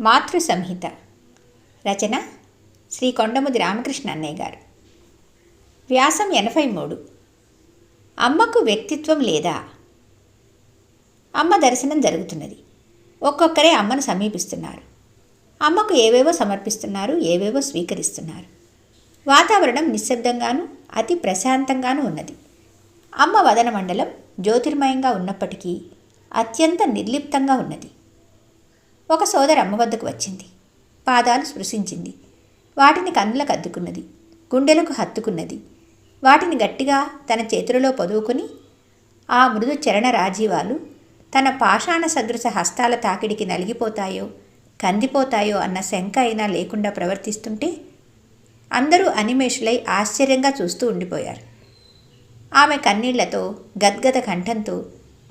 మాతృ సంహిత రచన శ్రీ కొండముది రామకృష్ణ అన్నయ్య గారు. వ్యాసం ఎనభై మూడు అమ్మకు వ్యక్తిత్వం లేదా? అమ్మ దర్శనం జరుగుతున్నది. ఒక్కొక్కరే అమ్మను సమీపిస్తున్నారు. అమ్మకు ఏవేవో సమర్పిస్తున్నారు ఏవేవో స్వీకరిస్తున్నారు. వాతావరణం నిశ్శబ్దంగాను అతి ప్రశాంతంగానూ ఉన్నది. అమ్మ వదన మండలం జ్యోతిర్మయంగా ఉన్నప్పటికీ అత్యంత నిర్లిప్తంగా ఉన్నది. ఒక సోదరి అమ్మ వద్దకు వచ్చింది. పాదాలు స్పృశించింది. వాటిని కన్నులకు అద్దుకున్నది. గుండెలకు హత్తుకున్నది. వాటిని గట్టిగా తన చేతులలో పొదువుకుని ఆ మృదు చరణ రాజీవాలు తన పాషాణ సదృశ హస్తాల తాకిడికి నలిగిపోతాయో కందిపోతాయో అన్న శంక అయినా లేకుండా ప్రవర్తిస్తుంటే అందరూ అనిమేషులై ఆశ్చర్యంగా చూస్తూ ఉండిపోయారు. ఆమె కన్నీళ్ళతో గద్గద కంఠంతో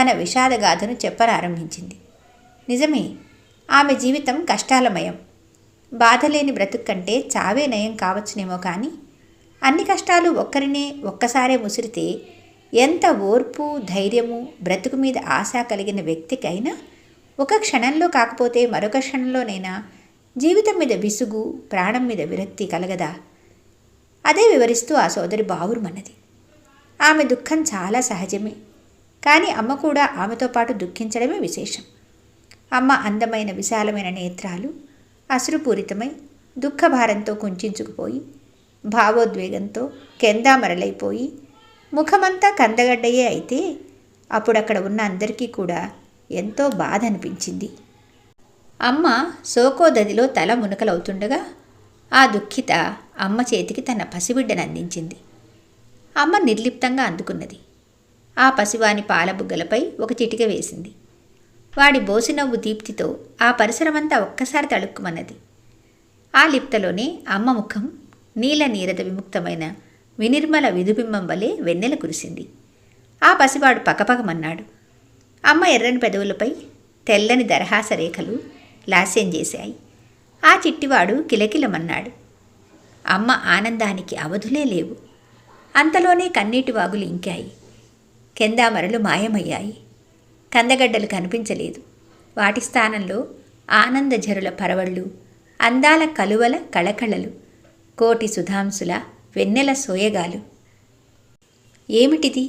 తన విషాదగాథను చెప్పరారంభించింది. నిజమే ఆమె జీవితం కష్టాలమయం. బాధలేని బ్రతుకు కంటే చావే నయం కావచ్చునేమో కానీ అన్ని కష్టాలు ఒక్కరినే ఒక్కసారే ముసిరితే ఎంత ఓర్పు ధైర్యము బ్రతుకు మీద ఆశ కలిగిన వ్యక్తికైనా ఒక క్షణంలో కాకపోతే మరొక క్షణంలోనైనా జీవితం మీద విసుగు ప్రాణం మీద విరక్తి కలగదా? అదే వివరిస్తూ ఆ సోదరి బావురుమన్నది ఆమె దుఃఖం చాలా సహజమే కానీ అమ్మ కూడా ఆమెతో పాటు దుఃఖించడమే విశేషం. అమ్మ అందమైన విశాలమైన నేత్రాలు అశ్రుపూరితమై దుఃఖభారంతో కుంచుకుపోయి భావోద్వేగంతో కెందామరలైపోయి ముఖమంతా కందగడ్డయే అయితే అప్పుడు అక్కడ ఉన్న అందరికీ కూడా ఎంతో బాధ అనిపించింది అమ్మ సోకోదదిలో తల మునకలవుతుండగా ఆ దుఃఖిత అమ్మ చేతికి తన పసిబిడ్డను అందించింది. అమ్మ నిర్లిప్తంగా అందుకున్నది. ఆ పసివాని పాలబుగ్గలపై ఒక చిటిక వేసింది. వాడి బోసినవ్వు దీప్తితో ఆ పరిసరమంతా ఒక్కసారి తళుక్కుమన్నది. ఆ లిప్తలోనే అమ్మ ముఖం నీల నీరద విముక్తమైన వినిర్మల విధుబింబం వలె వెన్నెల కురిసింది. ఆ పసివాడు పకపకమన్నాడు. అమ్మ ఎర్రని పెదవులపై తెల్లని దరహాస రేఖలు లాస్యం చేశాయి. ఆ చిట్టివాడు కిలకిలమన్నాడు. అమ్మ ఆనందానికి అవధులే లేవు. అంతలోనే కన్నీటి వాగులు ఇంకాయి. కెందామరలు మాయమయ్యాయి. కందగడ్డలు కనిపించలేదు. వాటి స్థానంలో ఆనందఝరుల పరవళ్ళు అందాల కలువల కళకళలు కోటి సుధాంసుల వెన్నెల సోయగాలు. ఏమిటిది?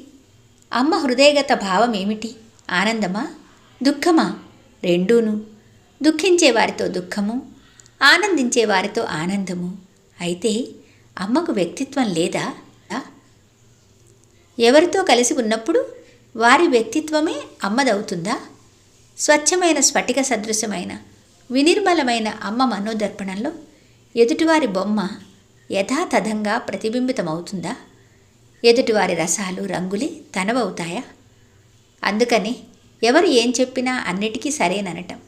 అమ్మ హృదయగత భావం ఏమిటి ఆనందమా? దుఃఖమా? రెండూను. దుఃఖించే వారితో దుఃఖము ఆనందించే వారితో ఆనందము. అయితే అమ్మకు వ్యక్తిత్వం లేదా? ఎవరితో కలిసి ఉన్నప్పుడు వారి వ్యక్తిత్వమే అమ్మదవుతుందా? స్వచ్ఛమైన స్ఫటిక సదృశ్యమైన వినిర్మలమైన అమ్మ మనోదర్పణంలో ఎదుటివారి బొమ్మ యథాతథంగా ప్రతిబింబితమవుతుందా? ఎదుటివారి రసాలు రంగులే తనవవుతాయా? అందుకని ఎవరు ఏం చెప్పినా అన్నిటికీ సరేననటం.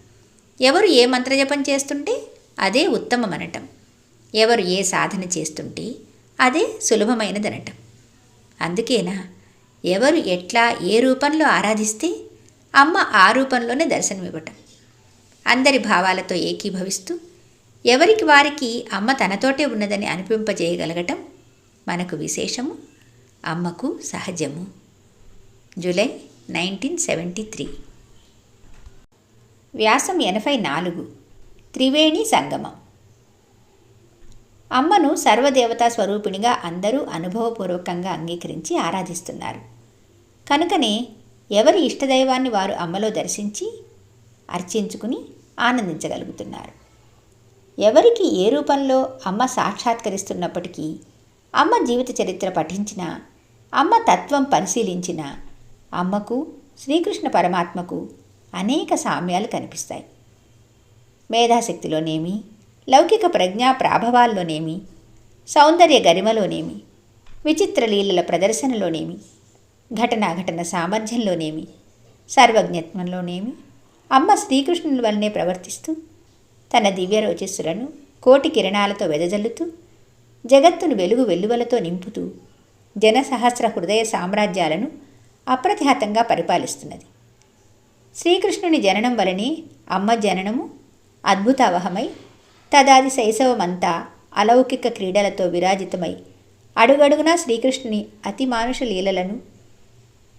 ఎవరు ఏ మంత్రజపం చేస్తుంటే అదే ఉత్తమమనటం. ఎవరు ఏ సాధన చేస్తుంటే అదే సులభమైనదనటం. అందుకేనా ఎవరు ఎట్లా ఏ రూపంలో ఆరాధిస్తే అమ్మ ఆ రూపంలోనే దర్శనమివ్వటం అందరి భావాలతో ఏకీభవిస్తూ ఎవరికి వారికి అమ్మ తనతోటే ఉన్నదని అనిపింపజేయగలగటం మనకు విశేషము అమ్మకు సహజము. July nineteen seventy three. వ్యాసం ఎనభై నాలుగు. త్రివేణి సంగమం. అమ్మను సర్వదేవతా స్వరూపిణిగా అందరూ అనుభవపూర్వకంగా అంగీకరించి ఆరాధిస్తున్నారు. కనుకనే ఎవరి ఇష్టదైవాన్ని వారు అమ్మలో దర్శించి అర్చించుకుని ఆనందించగలుగుతున్నారు. ఎవరికి ఏ రూపంలో అమ్మ సాక్షాత్కరిస్తున్నప్పటికీ అమ్మ జీవిత చరిత్ర పఠించిన అమ్మ తత్వం పరిశీలించిన అమ్మకు శ్రీకృష్ణ పరమాత్మకు అనేక సామ్యాలు కనిపిస్తాయి. మేధాశక్తిలోనేమి లౌకిక ప్రజ్ఞా ప్రాభవాల్లోనేమి? సౌందర్య గరిమలోనేమి? విచిత్ర లీలల ప్రదర్శనలోనేమి? ఘటనాఘటన సామర్థ్యంలోనేమి? సర్వజ్ఞత్వంలోనేమి? అమ్మ శ్రీకృష్ణుని వల్లనే ప్రవర్తిస్తూ తన దివ్య రోచస్సులను కోటి కిరణాలతో వెదజల్లుతూ జగత్తును వెలుగు వెల్లువలతో నింపుతూ జనసహస్ర హృదయ సామ్రాజ్యాలను అప్రతిహతంగా పరిపాలిస్తున్నది. శ్రీకృష్ణుని జననం వలనే అమ్మ జననము అద్భుతావహమై తదాది శైశవమంతా అలౌకిక క్రీడలతో విరాజితమై అడుగడుగునా శ్రీకృష్ణుని అతి మానుష లీలలను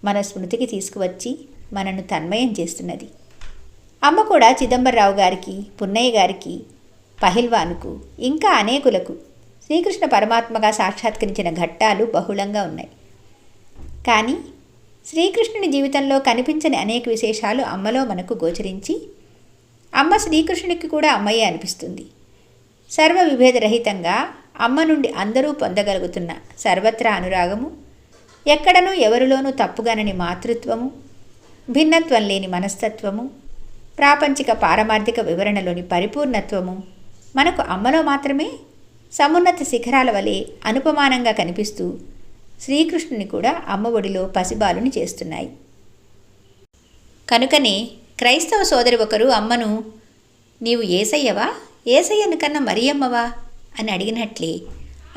మన స్మృతికి తీసుకువచ్చి మనను తన్మయం చేస్తున్నది. అమ్మ కూడా చిదంబరరావు గారికి పున్నయ్య గారికి పహిల్వాన్కు ఇంకా అనేకులకు శ్రీకృష్ణ పరమాత్మగా సాక్షాత్కరించిన ఘట్టాలు బహుళంగా ఉన్నాయి. కానీ శ్రీకృష్ణుని జీవితంలో కనిపించని అనేక విశేషాలు అమ్మలో మనకు గోచరించి అమ్మ శ్రీకృష్ణునికి కూడా అమ్మయ్యే అనిపిస్తుంది. సర్వ విభేదరహితంగా అమ్మ నుండి అందరూ పొందగలుగుతున్న సర్వత్రా అనురాగము ఎక్కడనూ ఎవరిలోనూ తప్పుగనని మాతృత్వము భిన్నత్వం లేని మనస్తత్వము ప్రాపంచిక పారమార్థిక వివరణలోని పరిపూర్ణత్వము మనకు అమ్మలో మాత్రమే సమున్నత శిఖరాల వలె అనుపమానంగా కనిపిస్తూ శ్రీకృష్ణుని కూడా అమ్మ ఒడిలో పసిబాలుని చేస్తున్నాయి. కనుకనే క్రైస్తవ సోదరి ఒకరు అమ్మను నీవు ఏసయ్యవా? ఏసయ్యను కన్నా మరియమ్మవా? అని అడిగినట్లే.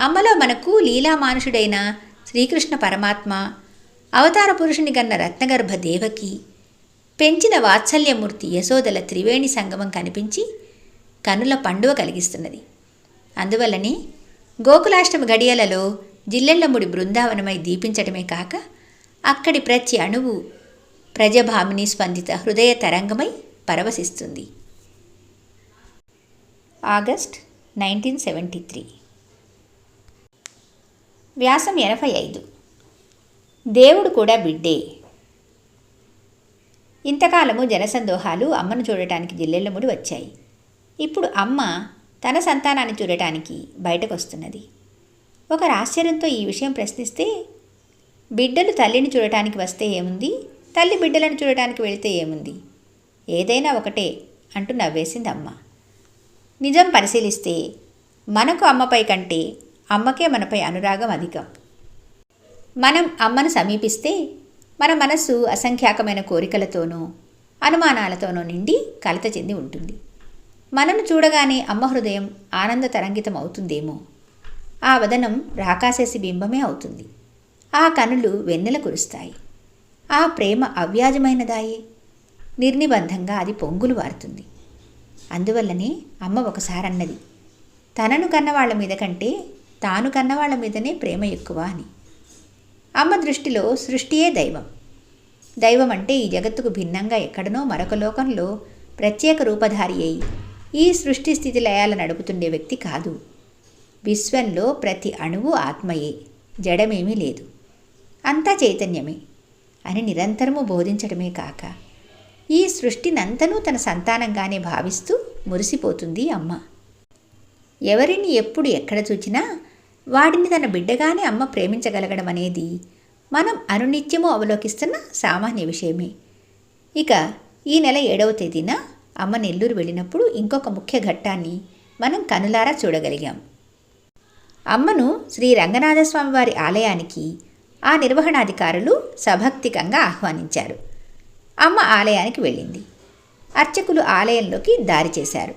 అమ్మలో మనకు లీలామానుషుడైన శ్రీకృష్ణ పరమాత్మ అవతార పురుషుని కన్న రత్నగర్భ దేవకి పెంచిన వాత్సల్యమూర్తి యశోదల త్రివేణి సంగమం కనిపించి కనుల పండువ కలిగిస్తున్నది. అందువల్లనే గోకులాష్టమి గడియలలో జిల్లెళ్ళముడి బృందావనమై దీపించటమే కాక అక్కడి ప్రతి అణువు ప్రజభామిని స్పందిత హృదయ తరంగమై పరవశిస్తుంది. August nineteen seventy three. వ్యాసం ఎనభై ఐదు. దేవుడు కూడా బిడ్డే. ఇంతకాలము జనసందోహాలు అమ్మను చూడటానికి జిల్లెళ్ళముడి వచ్చాయి. ఇప్పుడు అమ్మ తన సంతానాన్ని చూడటానికి బయటకు వస్తున్నది ఒకరు ఆశ్చర్యంతో ఈ విషయం ప్రశ్నిస్తే బిడ్డలు తల్లిని చూడటానికి వస్తే ఏముంది? తల్లి బిడ్డలను చూడటానికి వెళితే ఏముంది? ఏదైనా ఒకటే అంటూ నవ్వేసింది అమ్మ. నిజం పరిశీలిస్తే మనకు అమ్మపై కంటే అమ్మకే మనపై అనురాగం అధికం. మనం అమ్మను సమీపిస్తే మన మనస్సు అసంఖ్యాకమైన కోరికలతోనూ అనుమానాలతోనూ నిండి కలత చెంది ఉంటుంది. మనను చూడగానే అమ్మ హృదయం ఆనంద తరంగితం అవుతుందేమో. ఆ వదనం రాకాశేసి బింబమే అవుతుంది. ఆ కనులు వెన్నెల కురుస్తాయి. ఆ ప్రేమ అవ్యాజమైనదాయే. నిర్నిబంధంగా అది పొంగులు వారుతుంది. అందువల్లనే అమ్మ ఒకసారి అన్నది తనను కన్నవాళ్ళ మీద కంటే తాను కన్నవాళ్ళ మీదనే ప్రేమ ఎక్కువ అని. అమ్మ దృష్టిలో సృష్టియే దైవం. దైవం అంటే ఈ జగత్తుకు భిన్నంగా ఎక్కడనో మరొక లోకంలో ప్రత్యేక రూపధారి అయి ఈ సృష్టి స్థితి లయాల నడుపుతుండే వ్యక్తి కాదు. విశ్వంలో ప్రతి అణువు ఆత్మయే జడమేమీ లేదు. అంతా చైతన్యమే అని నిరంతరము బోధించడమే కాక ఈ సృష్టినంతనూ తన సంతానంగానే భావిస్తూ మురిసిపోతుంది అమ్మ. ఎవరిని ఎప్పుడు ఎక్కడ చూచినా వాడిని తన బిడ్డగానే అమ్మ ప్రేమించగలగడం అనేది మనం అనునిత్యము అవలోకిస్తున్న సామాన్య విషయమే. ఇక ఈ నెల ఏడవ తేదీన అమ్మ నెల్లూరు వెళ్ళినప్పుడు ఇంకొక ముఖ్య ఘట్టాన్ని మనం కనులారా చూడగలిగాం. అమ్మను శ్రీ రంగనాథస్వామి వారి ఆలయానికి ఆ నిర్వహణాధికారులు సభక్తికంగా ఆహ్వానించారు. అమ్మ ఆలయానికి వెళ్ళింది. అర్చకులు ఆలయంలోకి దారి చేశారు.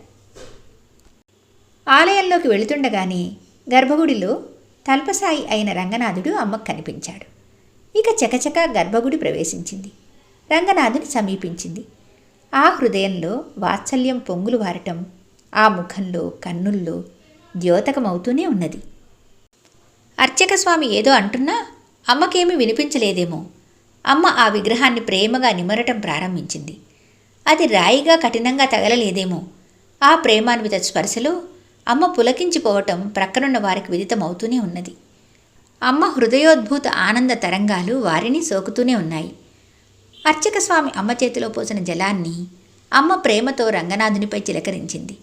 ఆలయంలోకి వెళుతుండగానే గర్భగుడిలో తల్పసాయి అయిన రంగనాథుడు అమ్మకు కనిపించాడు. ఇక చకచక గర్భగుడి ప్రవేశించింది. రంగనాథుని సమీపించింది. ఆ హృదయంలో వాత్సల్యం పొంగులు వారటం ఆ ముఖంలో కన్నుల్లో ద్యోతకమవుతూనే ఉన్నది. అర్చక స్వామి ఏదో అంటున్నా అమ్మకేమీ వినిపించలేదేమో అమ్మ ఆ విగ్రహాన్ని ప్రేమగా నిమరటం ప్రారంభించింది. అది రాయిగా కఠినంగా తగలలేదేమో. ఆ ప్రేమాన్విత స్పర్శలో అమ్మ పులకించిపోవటం ప్రక్కనున్న వారికి విదితమవుతూనే ఉన్నది. అమ్మ హృదయోద్భూత ఆనంద తరంగాలు వారిని సోకుతూనే ఉన్నాయి. అర్చక స్వామి అమ్మ చేతిలో పోసిన జలాన్ని అమ్మ ప్రేమతో రంగనాథునిపై చిలకరించింది.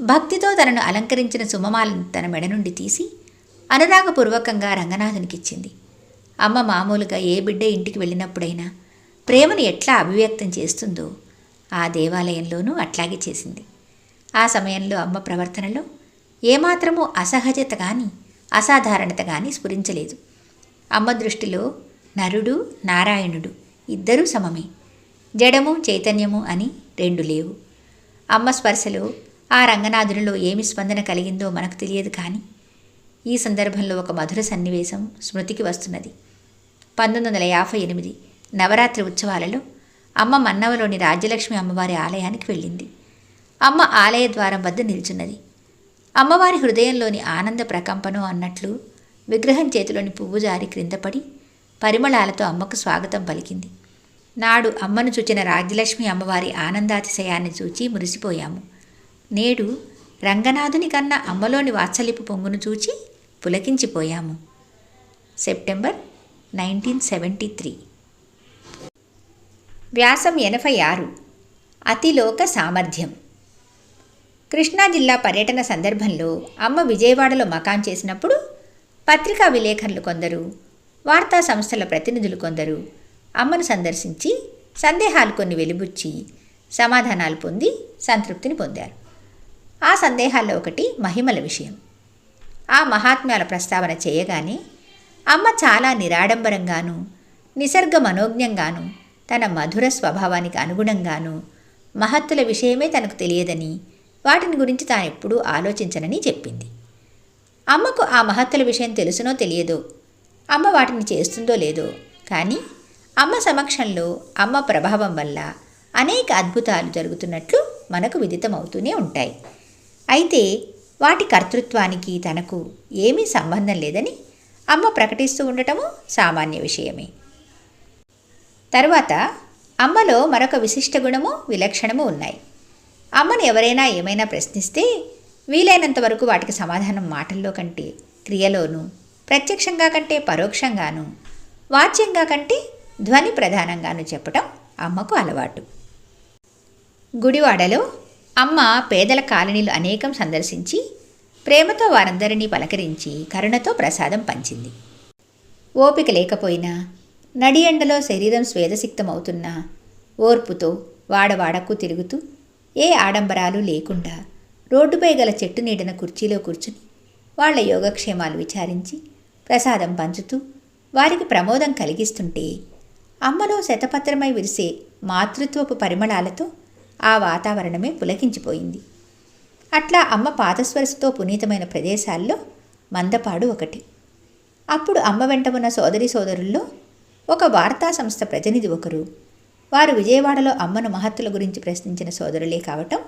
భక్తితో తనను అలంకరించిన సుమమాలను తన మెడ నుండి తీసి అనురాగపూర్వకంగా రంగనాథునికిచ్చింది. అమ్మ మామూలుగా ఏ బిడ్డ ఇంటికి వెళ్ళినప్పుడైనా ప్రేమను ఎట్లా అభివ్యక్తం చేస్తుందో ఆ దేవాలయంలోనూ అట్లాగే చేసింది. ఆ సమయంలో అమ్మ ప్రవర్తనలో ఏమాత్రమూ అసహజత కానీ అసాధారణత కానీ స్ఫురించలేదు. అమ్మ దృష్టిలో నరుడు నారాయణుడు ఇద్దరూ సమమే. జడము చైతన్యము అని రెండు లేవు. అమ్మ స్పర్శలో ఆ రంగనాథునిలో ఏమి స్పందన కలిగిందో మనకు తెలియదు కానీ ఈ సందర్భంలో ఒక మధుర సన్నివేశం స్మృతికి వస్తున్నది. పంతొమ్మిది వందల యాభై ఎనిమిది నవరాత్రి ఉత్సవాలలో అమ్మ మన్నవలోని రాజ్యలక్ష్మి అమ్మవారి ఆలయానికి వెళ్ళింది. అమ్మ ఆలయ ద్వారం వద్ద నిల్చున్నది. అమ్మవారి హృదయంలోని ఆనంద ప్రకంపనం అన్నట్లు విగ్రహం చేతిలోని పువ్వు జారి క్రిందపడి పరిమళాలతో అమ్మకు స్వాగతం పలికింది. నాడు అమ్మను చూచిన రాజ్యలక్ష్మి అమ్మవారి ఆనందాతిశయాన్ని చూచి మురిసిపోయాము. నేడు రంగనాథుని కన్నా అమ్మలోని వాత్సల్యపు పొంగును చూచి పులకించిపోయాము. September nineteen seventy three. వ్యాసం ఎనభై ఆరు. అతిలోక సామర్థ్యం. కృష్ణా జిల్లా పర్యటన సందర్భంలో అమ్మ విజయవాడలో మకాం చేసినప్పుడు పత్రికా విలేకరులు కొందరు వార్తా సంస్థల ప్రతినిధులు కొందరు అమ్మను సందర్శించి సందేహాలు కొన్ని వెలిబుచ్చి సమాధానాలు పొంది సంతృప్తిని పొందారు. ఆ సందేహాల్లో ఒకటి మహిమల విషయం. ఆ మహాత్మ్యాల ప్రస్తావన చేయగానే అమ్మ చాలా నిరాడంబరంగాను నిసర్గ మనోజ్ఞంగాను తన మధుర స్వభావానికి అనుగుణంగాను మహత్తుల విషయమే తనకు తెలియదని వాటిని గురించి తాను ఎప్పుడూ ఆలోచించనని చెప్పింది. అమ్మకు ఆ మహత్తుల విషయం తెలుసునో తెలియదో అమ్మ వాటిని చేస్తుందో లేదో కానీ అమ్మ సమక్షంలో అమ్మ ప్రభావం వల్ల అనేక అద్భుతాలు జరుగుతున్నట్లు మనకు విదితమవుతూనే ఉంటాయి. అయితే వాటి కర్తృత్వానికి తనకు ఏమీ సంబంధం లేదని అమ్మ ప్రకటిస్తూ ఉండటము సామాన్య విషయమే. తర్వాత అమ్మలో మరొక విశిష్ట గుణము విలక్షణము ఉన్నాయి. అమ్మను ఎవరైనా ఏమైనా ప్రశ్నిస్తే వీలైనంత వరకు వాటికి సమాధానం మాటల్లో కంటే క్రియలోనూ ప్రత్యక్షంగా కంటే పరోక్షంగాను వాచ్యంగా కంటే ధ్వని ప్రధానంగాను చెప్పటం అమ్మకు అలవాటు. గుడివాడలో అమ్మ పేదల కాలనీలు అనేకం సందర్శించి ప్రేమతో వారందరినీ పలకరించి కరుణతో ప్రసాదం పంచింది. ఓపిక లేకపోయినా నడి ఎండలో శరీరం స్వేదసిక్తమవుతున్నా ఓర్పుతో వాడవాడకు తిరుగుతూ ఏ ఆడంబరాలు లేకుండా రోడ్డుపై గల చెట్టు నీడన కుర్చీలో కూర్చుని వాళ్ళ యోగక్షేమాలు విచారించి ప్రసాదం పంచుతూ వారికి ప్రమోదం కలిగిస్తుంటే అమ్మలో శతపత్రమై విరిసే మాతృత్వపు పరిమళాలతో ఆ వాతావరణమే పులకించిపోయింది. అట్లా అమ్మ పాదస్వరసతో పునీతమైన ప్రదేశాల్లో మందపాడు ఒకటి. అప్పుడు అమ్మ వెంట ఉన్న సోదరి సోదరుల్లో ఒక వార్తా సంస్థ ప్రతినిధి ఒకరు. వారు విజయవాడలో అమ్మను మహత్తుల గురించి ప్రశ్నించిన సోదరులే కావటం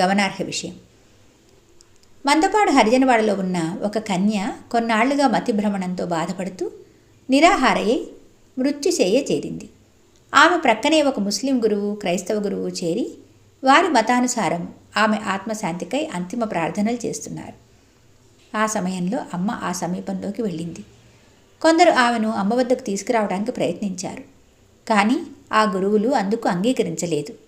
గమనార్హ విషయం. మందపాడు హరిజనవాడలో ఉన్న ఒక కన్య కొన్నాళ్ళుగా మతిభ్రమణంతో బాధపడుతూ నిరాహారయ్యై మృత్యుశయ్య చేరింది. ఆమె ప్రక్కనే ఒక ముస్లిం గురువు క్రైస్తవ గురువు చేరి వారి మతానుసారం ఆమె ఆత్మశాంతికై అంతిమ ప్రార్థనలు చేస్తున్నారు. ఆ సమయంలో అమ్మ ఆ సమీపంలోకి వెళ్ళింది. కొందరు ఆమెను అమ్మ వద్దకు తీసుకురావడానికి ప్రయత్నించారు. కానీ ఆ గురువులు అందుకు అంగీకరించలేదు.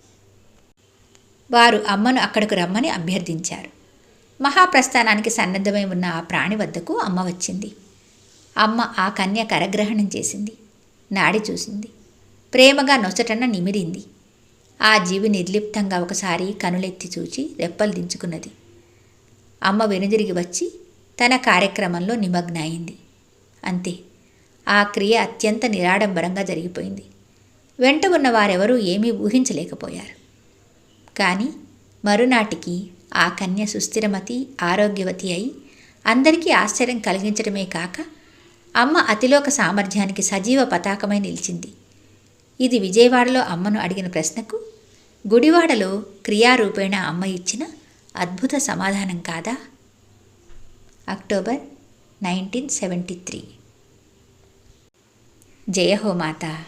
వారు అమ్మను అక్కడకు రమ్మని అభ్యర్థించారు. మహాప్రస్థానానికి సన్నద్ధమై ఉన్న ఆ ప్రాణి వద్దకు అమ్మ వచ్చింది. అమ్మ ఆ కన్య కరగ్రహణం చేసింది. నాడి చూసింది. ప్రేమగా నొసటన నిమిరింది. ఆ జీవి నిర్లిప్తంగా ఒకసారి కనులెత్తి చూచి రెప్పలు దించుకున్నది. అమ్మ వెనుదిరిగి వచ్చి తన కార్యక్రమంలో నిమగ్న అయింది అంతే ఆ క్రియ అత్యంత నిరాడంబరంగా జరిగిపోయింది. వెంట ఉన్న వారెవరూ ఏమీ ఊహించలేకపోయారు. కానీ మరునాటికి ఆ కన్య సుస్థిరమతి ఆరోగ్యవతి అయి అందరికీ ఆశ్చర్యం కలిగించడమే కాక అమ్మ అతిలోక సామర్థ్యానికి సజీవ పతాకమై నిలిచింది. ఇది విజయవాడలో అమ్మను అడిగిన ప్రశ్నకు గుడివాడలో క్రియారూపేణ అమ్మ ఇచ్చిన అద్భుత సమాధానం కాదా? October nineteen seventy three. జయ హో మాతా.